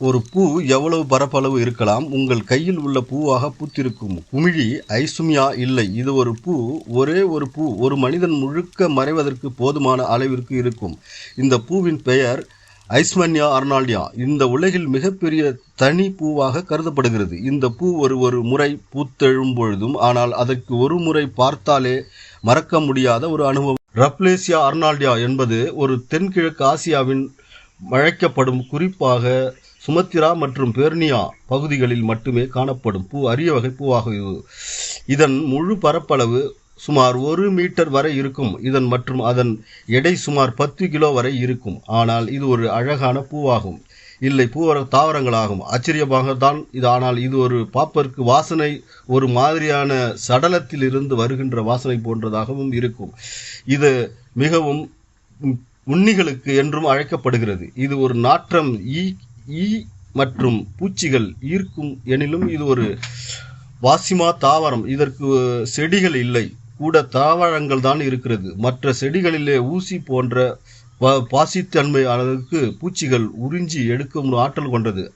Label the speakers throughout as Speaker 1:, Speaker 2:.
Speaker 1: ஒரு பூ எவ்வளவு பரப்பளவு இருக்கலாம் உங்கள் கையில் உள்ள பூவாக பூத்திருக்கும். குமிழி ஐசுமியா இல்லை. இது ஒரு பூ ஒரே ஒரு பூ ஒரு மனிதன் முழுக்க மறைவதற்கு போதுமான அளவிற்கு இருக்கும். இந்த பூவின் பெயர் ஐஸ்மன்யா அர்னால்டியா. இந்த உலகில் மிகப்பெரிய தனி பூவாக கருதப்படுகிறது. இந்த பூ ஒரு ஒரு முறை பூத்தெழும் பொழுதும் ஆனால் அதற்கு ஒரு முறை பார்த்தாலே மறக்க முடியாத ஒரு அனுபவம். ரப்லேசியா அர்னால்டியா என்பது ஒரு தென்கிழக்கு ஆசியாவின் அழைக்கப்படும் குறிப்பாக சுமத்திரா மற்றும் பெர்னியா பகுதிகளில் மட்டுமே காணப்படும் பூ அரிய வகை பூவாகும் இது. இதன் முழு பரப்பளவு சுமார் ஒரு மீட்டர் வரை இருக்கும். இதன் மற்றும் அதன் எடை சுமார் பத்து கிலோ வரை இருக்கும். ஆனால் இது ஒரு அழகான பூவாகும். இல்லை பூவர தாவரங்களாகும். ஆச்சரியமாக தான் இது. ஆனால் இது ஒரு பாப்பருக்கு வாசனை ஒரு மாதிரியான சடலத்தில் இருந்து வருகின்ற வாசனை போன்றதாகவும் இருக்கும். இது மிகவும் உண்ணிகளுக்கு என்றும் அழைக்கப்படுகிறது. இது ஒரு நாற்றம் ஈ ஈ மற்றும் பூச்சிகள் ஈர்க்கும் எனினும் இது ஒரு வாசிமா தாவரம். இதற்கு செடிகள் இல்லை. கூட தாவரங்கள் தான் இருக்கிறது. மற்ற செடிகளிலே ஊசி போன்ற பாசித்தன்மை அளவுக்கு பூச்சிகள் உறிஞ்சி எடுக்கும் ஆற்றல் கொண்டது.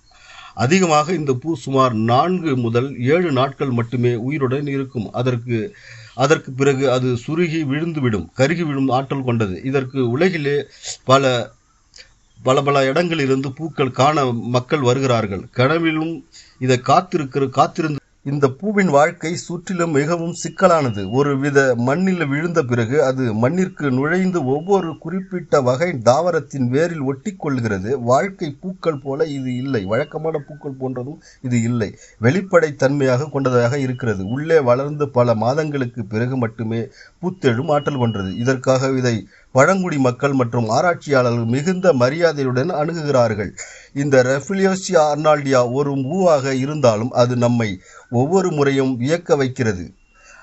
Speaker 1: அதிகமாக இந்த பூ சுமார் நான்கு முதல் ஏழு நாட்கள் மட்டுமே உயிருடன் இருக்கும். அதற்கு அதற்கு பிறகு அது சுருகி விழுந்துவிடும் கருகி விடும் ஆற்றல் கொண்டது. இதற்கு உலகிலே பல பல பல இடங்களிலிருந்து பூக்கள் காண மக்கள் வருகிறார்கள். கனவிலும் இதை காத்திருக்கிற காத்திருந்து இந்த பூவின் வாழ்க்கை சுற்றிலும் மிகவும் சிக்கலானது. ஒரு வித மண்ணில் விழுந்த பிறகு அது மண்ணிற்கு நுழைந்து ஒவ்வொரு குறிப்பிட்ட வகை தாவரத்தின் வேரில் ஒட்டிக்கொள்கிறது. வாழ்க்கை பூக்கள் போல இது இல்லை. வழக்கமான பூக்கள் போன்றதும் இது இல்லை. வெளிப்படை தன்மையாக கொண்டதாக இருக்கிறது. உள்ளே வளர்ந்து பல மாதங்களுக்கு பிறகு மட்டுமே பூத்தெழும் ஆற்றல் கொண்டது. இதற்காக இதை பழங்குடி மக்கள் மற்றும் ஆராய்ச்சியாளர்கள் மிகுந்த மரியாதையுடன் அணுகுகிறார்கள். இந்த ரெஃபிலியோசியா அர்னால்டியா ஒரு பூவாக இருந்தாலும் அது நம்மை ஒவ்வொரு முறையும் வியக்க வைக்கிறது.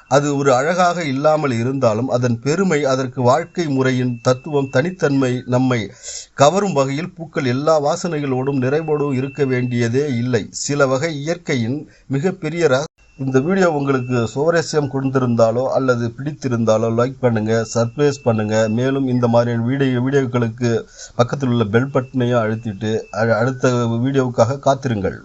Speaker 1: அது ஒரு அழகாக இல்லாமல் இருந்தாலும் அதன் பெருமை அதற்கு வாழ்க்கை முறையின் தத்துவம் தனித்தன்மை நம்மை கவரும் வகையில் பூக்கள் எல்லா வாசனைகளோடும் நிறைவோடும் இருக்க வேண்டியதே இல்லை. சில வகை இயற்கையின் மிகப்பெரிய ர- இந்த வீடியோ உங்களுக்கு சுவாரஸ்யம் கொடுத்திருந்தாலோ அல்லது பிடித்திருந்தாலோ லைக் பண்ணுங்கள் சர்ப்ரைஸ் பண்ணுங்கள் மேலும் இந்த மாதிரியான வீடியோ வீடியோக்களுக்கு பக்கத்தில் உள்ள பெல் பட்டனையும் அழுத்திட்டு அடுத்த வீடியோவுக்காக காத்திருங்கள்.